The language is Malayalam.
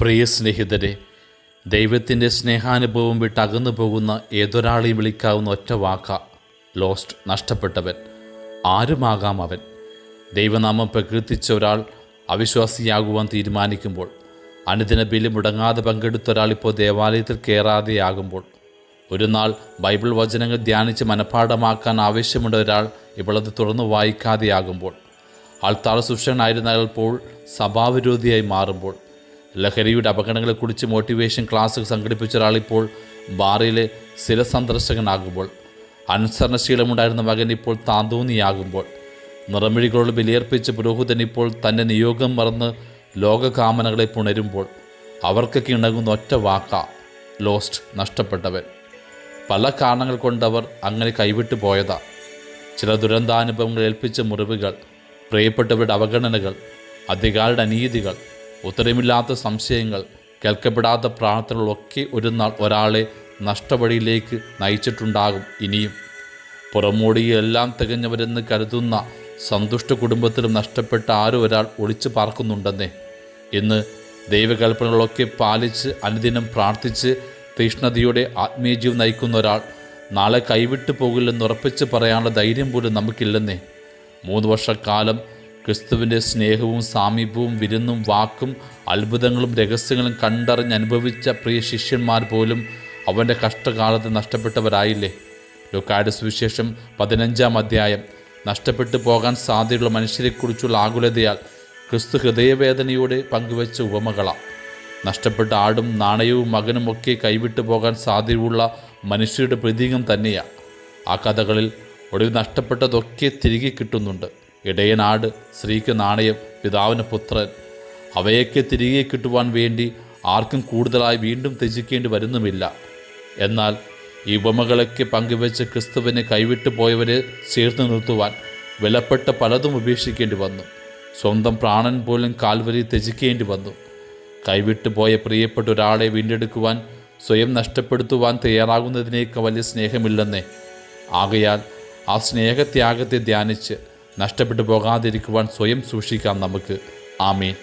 പ്രിയ സ്നേഹിതരെ ദൈവത്തിന്റെ സ്നേഹാനുഭവം വിട്ട് അകന്നു പോകുന്ന ഏതൊരാളെയും വിളിക്കാവുന്ന ഒറ്റ വാക്ക ലോസ്റ്റ് നഷ്ടപ്പെട്ടവൻ. ആരുമാകാം അവൻ? ദൈവനാമം പ്രകീർത്തിച്ച ഒരാൾ അവിശ്വാസിയാകുവാൻ തീരുമാനിക്കുമ്പോൾ അനുദിന ബലി മുടങ്ങാതെ പങ്കെടുത്ത ഒരാൾ ഇപ്പോൾ ദേവാലയത്തിൽ കയറാതെയാകുമ്പോൾ ഒരു നാൾ ബൈബിൾ വചനങ്ങൾ ധ്യാനിച്ച് മനഃപ്പാഠമാക്കാൻ ആവശ്യമുള്ള ഒരാൾ ഇപ്പോൾ അത് തുറന്നു വായിക്കാതെയാകുമ്പോൾ ആൾത്താള സുഷനായിരുന്നപ്പോൾ സഭാവിരോധിയായി മാറുമ്പോൾ ലഹരിയുടെ അപകടങ്ങളെക്കുറിച്ച് മോട്ടിവേഷൻ ക്ലാസ് സംഘടിപ്പിച്ച ഒരാളിപ്പോൾ ബാറിലെ സ്ഥിര സന്ദർശകനാകുമ്പോൾ അനുസരണശീലമുണ്ടായിരുന്ന മകൻ ഇപ്പോൾ താന്തോന്നിയാകുമ്പോൾ നിറമിഴികളോട് ബലിയർപ്പിച്ച പുരോഹിതൻ ഇപ്പോൾ തന്റെ നിയോഗം മറന്ന് ലോകകാമനകളെ പുണരുമ്പോൾ അവർക്കൊക്കെ ഇണങ്ങുന്ന ഒറ്റ വാക്ക ലോസ്റ്റ് നഷ്ടപ്പെട്ടവൻ. പല കാരണങ്ങൾ കൊണ്ടവർ അങ്ങനെ കൈവിട്ടു പോയതാ. ചില ദുരന്താനുഭവങ്ങൾ ഏൽപ്പിച്ച മുറിവുകൾ പ്രിയപ്പെട്ടവരുടെ അവഗണനകൾ അധികാരുടെ അനീതികൾ ഉത്തരമില്ലാത്ത സംശയങ്ങൾ കേൾക്കപ്പെടാത്ത പ്രാർത്ഥനകളൊക്കെ ഒരു നാൾ ഒരാളെ നഷ്ടവഴിയിലേക്ക് നയിച്ചിട്ടുണ്ടാകും ഇനിയും. പുറമോടിയെല്ലാം തികഞ്ഞവരെന്ന് കരുതുന്ന സന്തുഷ്ട കുടുംബത്തിലും നഷ്ടപ്പെട്ട ആരോ ഒരാൾ ഒളിച്ചു പാർക്കുന്നുണ്ടെന്നേ. ഇന്ന് ദൈവകൽപ്പനകളൊക്കെ പാലിച്ച് അനുദിനം പ്രാർത്ഥിച്ച് തീഷ്ണതയോടെ ആത്മീയജീവ് നയിക്കുന്ന ഒരാൾ നാളെ കൈവിട്ടു പോകില്ലെന്ന് ഉറപ്പിച്ച് പറയാനുള്ള ധൈര്യം പോലും നമുക്കില്ലെന്നേ. മൂന്ന് വർഷക്കാലം ക്രിസ്തുവിന്റെ സ്നേഹവും സാമീപ്യവും വിരുന്നും വാക്കും അത്ഭുതങ്ങളും രഹസ്യങ്ങളും കണ്ടറിഞ്ഞ് അനുഭവിച്ച പ്രിയ ശിഷ്യന്മാർ പോലും അവന്റെ കഷ്ടകാലത്ത് നഷ്ടപ്പെട്ടവരായില്ലേ? ലുക്കായുടെ സുവിശേഷം പതിനഞ്ചാം അധ്യായം. നഷ്ടപ്പെട്ടു പോകാൻ സാധ്യതയുള്ള മനുഷ്യരെക്കുറിച്ചുള്ള ആകുലതയാൽ ക്രിസ്തു ഹൃദയവേദനയോടെ പങ്കുവച്ച ഉപമകളാണ് നഷ്ടപ്പെട്ട ആടും നാണയവും മകനും ഒക്കെ കൈവിട്ടു പോകാൻ സാധ്യതയുള്ള മനുഷ്യരുടെ പ്രതീകം തന്നെയാണ് ആ കഥകളിൽ ഒടുവിൽ നഷ്ടപ്പെട്ടതൊക്കെ തിരികെ കിട്ടുന്നുണ്ട്. ഇടയനാട് സ്ത്രീക്ക് നാണയം പിതാവിന് പുത്രൻ. അവയൊക്കെ തിരികെ കിട്ടുവാൻ വേണ്ടി ആർക്കും കൂടുതലായി വീണ്ടും ത്യജിക്കേണ്ടി വരുന്നുമില്ല. എന്നാൽ ഈ ഉപമകളൊക്കെ പങ്കുവെച്ച് ക്രിസ്തുവിനെ കൈവിട്ടു പോയവരെ ചേർത്ത് നിർത്തുവാൻ വിലപ്പെട്ട പലതും ഉപേക്ഷിക്കേണ്ടി വന്നു. സ്വന്തം പ്രാണൻ പോലും കാൽവരി ത്യജിക്കേണ്ടി വന്നു. കൈവിട്ടു പോയ പ്രിയപ്പെട്ട ഒരാളെ വീണ്ടെടുക്കുവാൻ സ്വയം നഷ്ടപ്പെടുത്തുവാൻ തയ്യാറാകുന്നതിനേക്കാൾ വലിയ സ്നേഹമില്ലെന്നേ. ആകയാൽ ആ സ്നേഹത്യാഗത്തെ ധ്യാനിച്ച് നഷ്ടപ്പെട്ടു പോകാതിരിക്കുവാൻ സ്വയം സൂക്ഷിക്കാം നമുക്ക്. ആമീൻ.